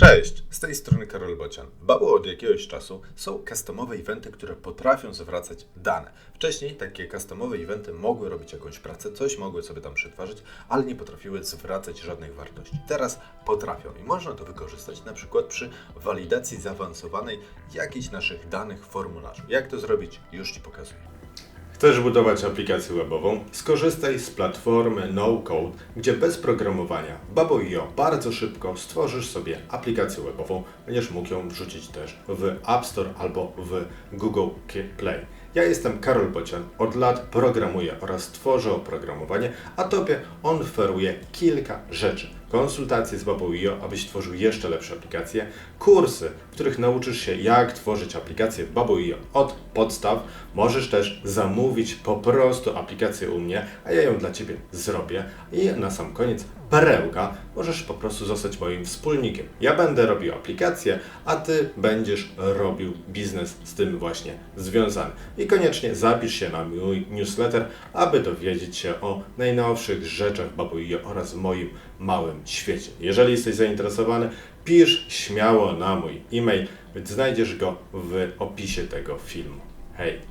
Cześć, z tej strony Karol Bocian. Babu od jakiegoś czasu są customowe eventy, które potrafią zwracać dane. Wcześniej takie customowe eventy mogły robić jakąś pracę, coś mogły sobie tam przetwarzać, ale nie potrafiły zwracać żadnych wartości. Teraz potrafią i można to wykorzystać na przykład przy walidacji zaawansowanej jakichś naszych danych w formularzu. Jak to zrobić? Już Ci pokazuję. Chcesz budować aplikację webową? Skorzystaj z platformy No Code, gdzie bez programowania Babo.io bardzo szybko stworzysz sobie aplikację webową. Będziesz mógł ją wrzucić też w App Store albo w Google Play. Ja jestem Karol Bocian, od lat programuję oraz tworzę oprogramowanie, a Tobie on oferuje kilka rzeczy. Konsultacje z Babo.io, abyś tworzył jeszcze lepsze aplikacje, kursy, w których nauczysz się jak tworzyć aplikacje w Babo.io od podstaw. Możesz też zamówić po prostu aplikację u mnie, a ja ją dla Ciebie zrobię. I na sam koniec perełka, możesz po prostu zostać moim wspólnikiem. Ja będę robił aplikacje, a Ty będziesz robił biznes z tym właśnie związany. I koniecznie zapisz się na mój newsletter, aby dowiedzieć się o najnowszych rzeczach Babuio oraz moim małym świecie. Jeżeli jesteś zainteresowany, pisz śmiało na mój e-mail, więc znajdziesz go w opisie tego filmu. Hej!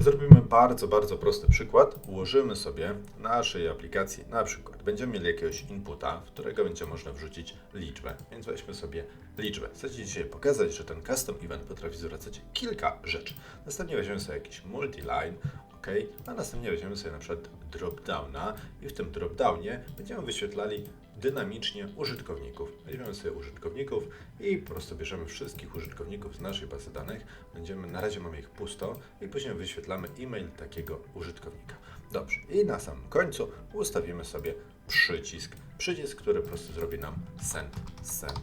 Zrobimy bardzo, bardzo prosty przykład. Ułożymy sobie naszej aplikacji, na przykład będziemy mieli jakiegoś inputa, w którego będzie można wrzucić liczbę. Więc weźmy sobie liczbę. Chcę Ci dzisiaj pokazać, że ten custom event potrafi zwracać kilka rzeczy. Następnie weźmiemy sobie jakiś multi-line, ok, a następnie weźmiemy sobie na przykład drop-downa i w tym drop-downie będziemy wyświetlali dynamicznie użytkowników. Weźmiemy sobie użytkowników i po prostu bierzemy wszystkich użytkowników z naszej bazy danych. Będziemy, na razie mamy ich pusto i później wyświetlamy e-mail takiego użytkownika. Dobrze. I na samym końcu ustawimy sobie przycisk. Przycisk, który po prostu zrobi nam send, send.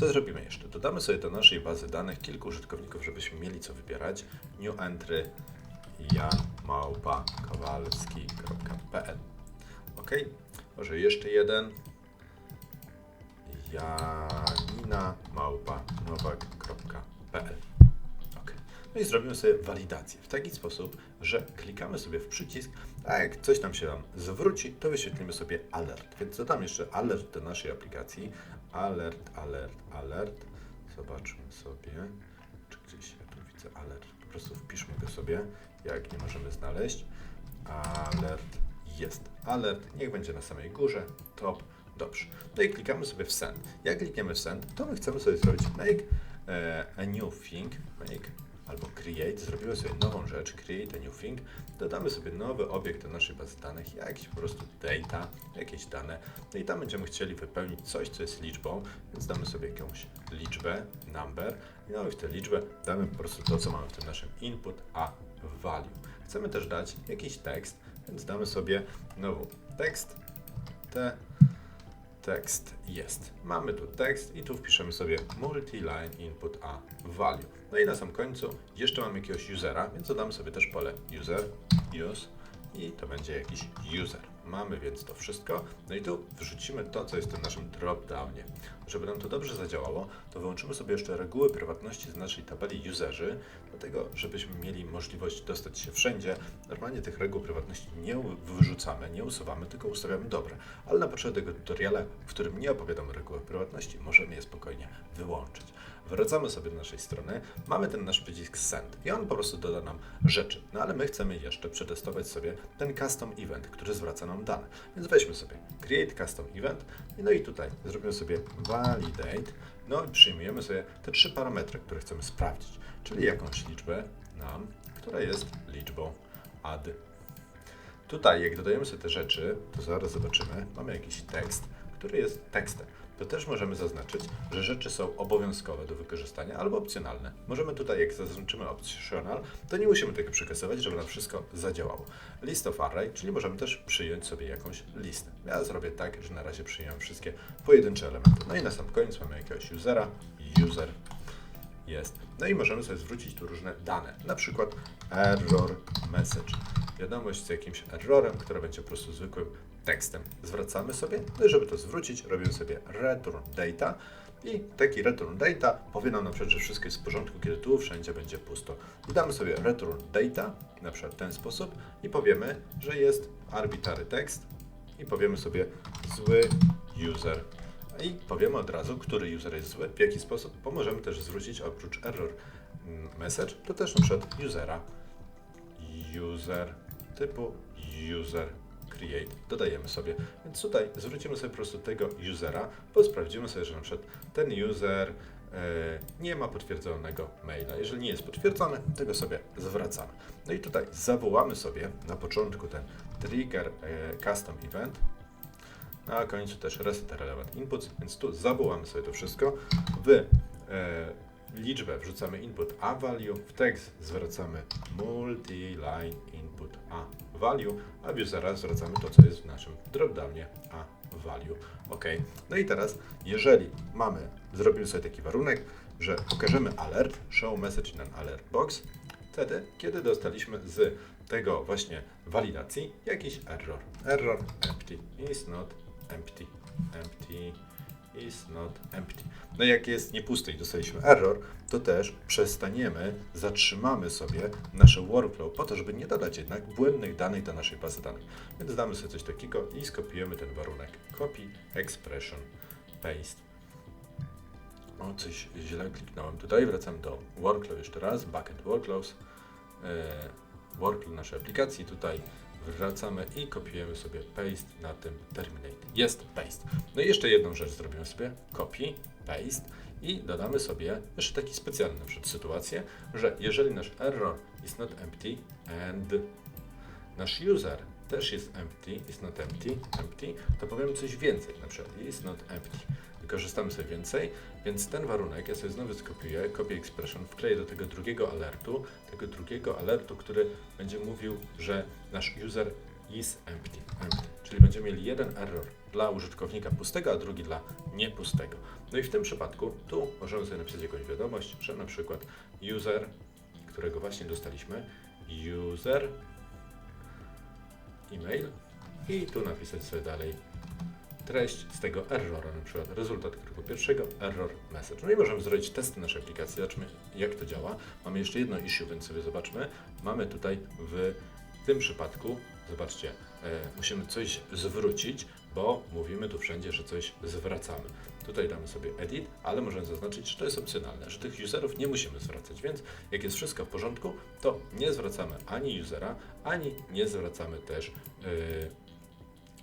Co zrobimy jeszcze? Dodamy sobie do naszej bazy danych kilku użytkowników, żebyśmy mieli co wybierać. New entry ja małpa kowalski.pl Ok, może jeszcze jeden janina małpa nowak.pl Ok. No i zrobimy sobie walidację w taki sposób, że klikamy sobie w przycisk, a jak coś nam się tam zwróci, to wyświetlimy sobie alert. Więc dodam jeszcze alert do naszej aplikacji. Alert, alert, alert. Zobaczmy sobie, czy gdzieś ja tu widzę alert. Po prostu wpiszmy go sobie, jak nie możemy znaleźć. Alert jest. Alert, niech będzie na samej górze, top, dobrze. No i klikamy sobie w send. Jak klikniemy w send, to my chcemy sobie zrobić make e, a new thing, make albo create, zrobimy sobie nową rzecz, create a new thing, dodamy sobie nowy obiekt do naszej bazy danych, jakiś po prostu data, jakieś dane, no i tam będziemy chcieli wypełnić coś, co jest liczbą, więc damy sobie jakąś liczbę, number, no i w tę liczbę damy po prostu to, co mamy w tym naszym input, a value. Chcemy też dać jakiś tekst, więc damy sobie znowu tekst, te tekst jest. Mamy tu tekst i tu wpiszemy sobie multi-line input a value. No i na sam końcu jeszcze mamy jakiegoś usera, więc dodamy sobie też pole user, use i to będzie jakiś user. Mamy więc to wszystko. No i tu wrzucimy to, co jest w naszym dropdownie. Żeby nam to dobrze zadziałało, to wyłączymy sobie jeszcze reguły prywatności z naszej tabeli userzy, dlatego żebyśmy mieli możliwość dostać się wszędzie. Normalnie tych reguł prywatności nie wyrzucamy, nie usuwamy, tylko ustawiamy dobre. Ale na potrzeby tego tutoriala, w którym nie opowiadam o regułach prywatności, możemy je spokojnie wyłączyć. Wracamy sobie do naszej strony, mamy ten nasz przycisk Send i on po prostu doda nam rzeczy. No ale my chcemy jeszcze przetestować sobie ten custom event, który zwraca nam dane. Więc weźmy sobie Create Custom Event no i tutaj zrobimy sobie Validate, no i przyjmujemy sobie te trzy parametry, które chcemy sprawdzić, czyli jakąś liczbę nam, która jest liczbą add. Tutaj jak dodajemy sobie te rzeczy, to zaraz zobaczymy, mamy jakiś tekst, który jest tekstem to też możemy zaznaczyć, że rzeczy są obowiązkowe do wykorzystania albo opcjonalne. Możemy tutaj, jak zaznaczymy optional, to nie musimy tego przekazywać, żeby nam wszystko zadziałało. List of array, czyli możemy też przyjąć sobie jakąś listę. Ja zrobię tak, że na razie przyjąłem wszystkie pojedyncze elementy. No i na sam koniec mamy jakiegoś usera, user jest. No i możemy sobie zwrócić tu różne dane, na przykład error message. Wiadomość z jakimś errorem, która będzie po prostu zwykłym tekstem. Zwracamy sobie, no i żeby to zwrócić, robimy sobie return data i taki return data powie nam na przykład, że wszystko jest w porządku, kiedy tu wszędzie będzie pusto. I damy sobie return data, na przykład w ten sposób i powiemy, że jest arbitrary tekst i powiemy sobie zły user i powiemy od razu, który user jest zły, w jaki sposób, bo możemy też zwrócić oprócz error mm, message, to też na przykład usera, user typu user create dodajemy sobie. Więc tutaj zwrócimy sobie po prostu tego usera, bo sprawdzimy sobie, że na przykład ten user e, nie ma potwierdzonego maila. Jeżeli nie jest potwierdzony, tego sobie zwracamy. No i tutaj zawołamy sobie na początku ten trigger e, custom event, na końcu też reset relevant inputs, więc tu zawołamy sobie to wszystko. W e, liczbę wrzucamy input a value, w tekst zwracamy multi-line input a value, a w usera zwracamy to, co jest w naszym dropdownie a value. OK. No i teraz, jeżeli mamy, zrobimy sobie taki warunek, że pokażemy alert, show message in an alert box, wtedy, kiedy dostaliśmy z tego właśnie walidacji jakiś error. Error empty is not empty. Empty is not empty. No jak jest niepusty i dostaliśmy error, to też przestaniemy, zatrzymamy sobie nasze workflow po to, żeby nie dodać jednak błędnych danych do naszej bazy danych. Więc damy sobie coś takiego i skopiujemy ten warunek. Copy, expression, paste. O, coś źle kliknąłem tutaj. Wracam do workflow jeszcze raz. Bucket workflows. E, workflow naszej aplikacji. Tutaj wracamy i kopiujemy sobie paste na tym terminate. Jest paste. No i jeszcze jedną rzecz zrobimy sobie. Copy, paste i dodamy sobie jeszcze taki specjalny na przykład sytuację, że jeżeli nasz error is not empty and nasz user też jest empty, is not empty, empty, to powiemy coś więcej, na przykład is not empty. Wykorzystamy sobie więcej, więc ten warunek ja sobie znowu skopiuję, copy expression, wkleję do tego drugiego alertu, tego drugiego alertu, który będzie mówił, że nasz user is empty, empty. Czyli będziemy mieli jeden error dla użytkownika pustego, a drugi dla niepustego. No i w tym przypadku tu możemy sobie napisać jakąś wiadomość, że na przykład user, którego właśnie dostaliśmy, user e-mail i tu napisać sobie dalej treść z tego errora, na przykład rezultat kroku pierwszego, error message. No i możemy zrobić testy naszej aplikacji, zobaczmy jak to działa. Mamy jeszcze jedno issue, więc sobie zobaczmy. Mamy tutaj w tym przypadku, zobaczcie, e, musimy coś zwrócić, bo mówimy tu wszędzie, że coś zwracamy. Tutaj damy sobie edit, ale możemy zaznaczyć, że to jest opcjonalne, że tych userów nie musimy zwracać, więc jak jest wszystko w porządku, to nie zwracamy ani usera, ani nie zwracamy też yy,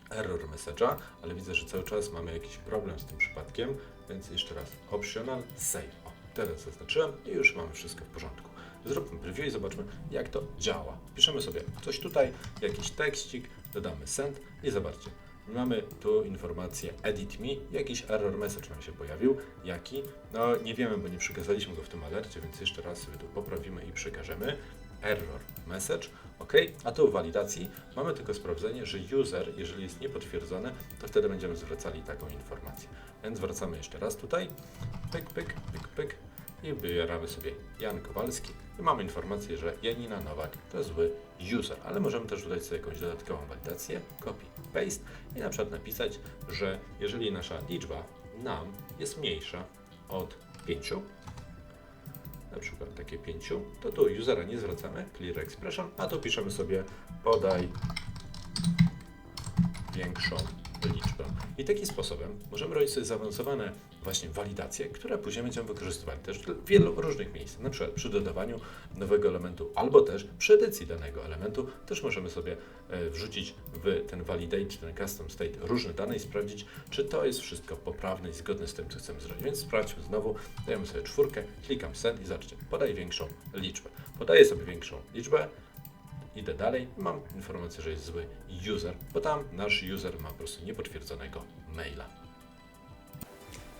error message'a, ale widzę, że cały czas mamy jakiś problem z tym przypadkiem, więc jeszcze raz optional save. O, teraz zaznaczyłem i już mamy wszystko w porządku. Zróbmy preview i zobaczmy, jak to działa. Piszemy sobie coś tutaj, jakiś tekstik, dodamy send i zobaczcie. Mamy tu informację edit me, jakiś error message nam się pojawił. Jaki? No nie wiemy, bo nie przekazaliśmy go w tym alercie, więc jeszcze raz sobie tu poprawimy i przekażemy. Error message, ok. A tu w walidacji mamy tylko sprawdzenie, że user, jeżeli jest niepotwierdzony, to wtedy będziemy zwracali taką informację. Więc wracamy jeszcze raz tutaj. Pyk, pyk, pyk, pyk. I wybieramy sobie Jan Kowalski i mamy informację, że Janina Nowak to zły user, ale możemy też dodać sobie jakąś dodatkową walidację, copy, paste i na przykład napisać, że jeżeli nasza liczba nam jest mniejsza od 5, na przykład takie 5, to tu usera nie zwracamy, clear expression, a tu piszemy sobie podaj większą liczbę. I takim sposobem możemy robić sobie zaawansowane właśnie walidacje, które później będziemy wykorzystywali też w wielu różnych miejsc. Na przykład przy dodawaniu nowego elementu, albo też przy edycji danego elementu, też możemy sobie e, wrzucić w ten validate, czy ten custom state różne dane i sprawdzić, czy to jest wszystko poprawne i zgodne z tym, co chcemy zrobić. Więc sprawdźmy znowu, dajemy sobie czwórkę, klikam send i zobaczcie, podaj większą liczbę. Podaję sobie większą liczbę, idę dalej, mam informację, że jest zły user, bo tam nasz user ma po prostu niepotwierdzonego maila.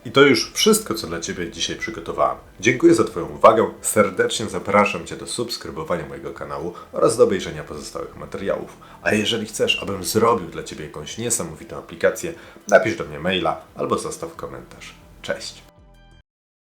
I to już wszystko, co dla Ciebie dzisiaj przygotowałem. Dziękuję za Twoją uwagę, serdecznie zapraszam Cię do subskrybowania mojego kanału oraz do obejrzenia pozostałych materiałów. A jeżeli chcesz, abym zrobił dla Ciebie jakąś niesamowitą aplikację, napisz do mnie maila albo zostaw komentarz. Cześć!